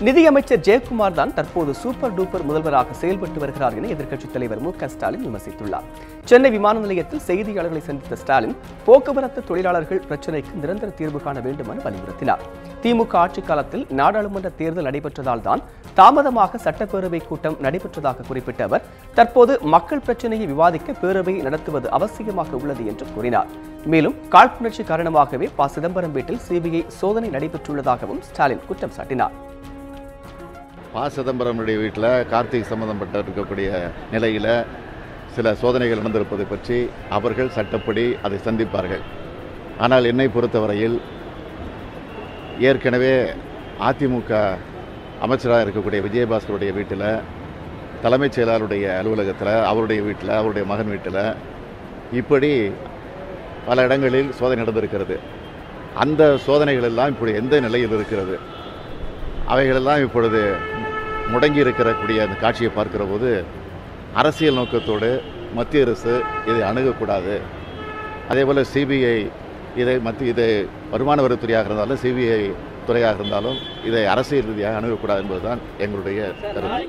நிதியமைச்சர் ஜெயக்குமார் தான் தற்போது சூப்பர் டூப்பர் முதல்வராக செயல்பட்டு வருகிறார் என எதிர்க்கட்சித் தலைவர் மு ஸ்டாலின் விமர்சித்துள்ளார். சென்னை விமான நிலையத்தில் செய்தியாளர்களை சந்தித்த ஸ்டாலின் போக்குவரத்து தொழிலாளர்கள் பிரச்சினைக்கு நிரந்தர தீர்வு காண வேண்டும் என வலியுறுத்தினார். திமுக ஆட்சிக் காலத்தில் நாடாளுமன்ற தேர்தல் நடைபெற்றதால் தான் தாமதமாக சட்டப்பேரவை கூட்டம் நடைபெற்றதாக குறிப்பிட்ட அவர் தற்போது மக்கள் பிரச்சினையை விவாதிக்க பேரவையை நடத்துவது அவசியமாக உள்ளது என்று கூறினார். மேலும் காழ்ப்புணர்ச்சி காரணமாகவே ப சிதம்பரம் வீட்டில் சிபிஐ சோதனை நடைபெற்றுள்ளதாகவும் ஸ்டாலின் குற்றம் சாட்டினார். ப சிதம்பரமுடைய வீட்டில் கார்த்திக் சம்மந்தப்பட்ட இருக்கக்கூடிய நிலையில் சில சோதனைகள் நடந்திருப்பதை பற்றி அவர்கள் சட்டப்படி அதை சந்திப்பார்கள். ஆனால் என்னை பொறுத்தவரையில் ஏற்கனவே அதிமுக அமைச்சராக இருக்கக்கூடிய விஜயபாஸ்கருடைய வீட்டில் தலைமைச் செயலாளருடைய அலுவலகத்தில் அவருடைய வீட்டில் அவருடைய மகன் வீட்டில் இப்படி பல இடங்களில் சோதனை நடந்திருக்கிறது. அந்த சோதனைகள் எல்லாம் இப்படி எந்த நிலையில் இருக்கிறது? அவைகளெல்லாம் இப்பொழுது முடங்கி இருக்கக்கூடிய அந்த காட்சியை பார்க்கிற போது அரசியல் நோக்கத்தோடு மத்திய அரசு இதை அணுகக்கூடாது. அதே போல் சிபிஐ இதை மத்திய இதை வருமான வரித்துறையாக இருந்தாலும் சிபிஐ துறையாக இருந்தாலும் இதை அரசியல் ரீதியாக அணுகக்கூடாது என்பதுதான் எங்களுடைய கருத்து.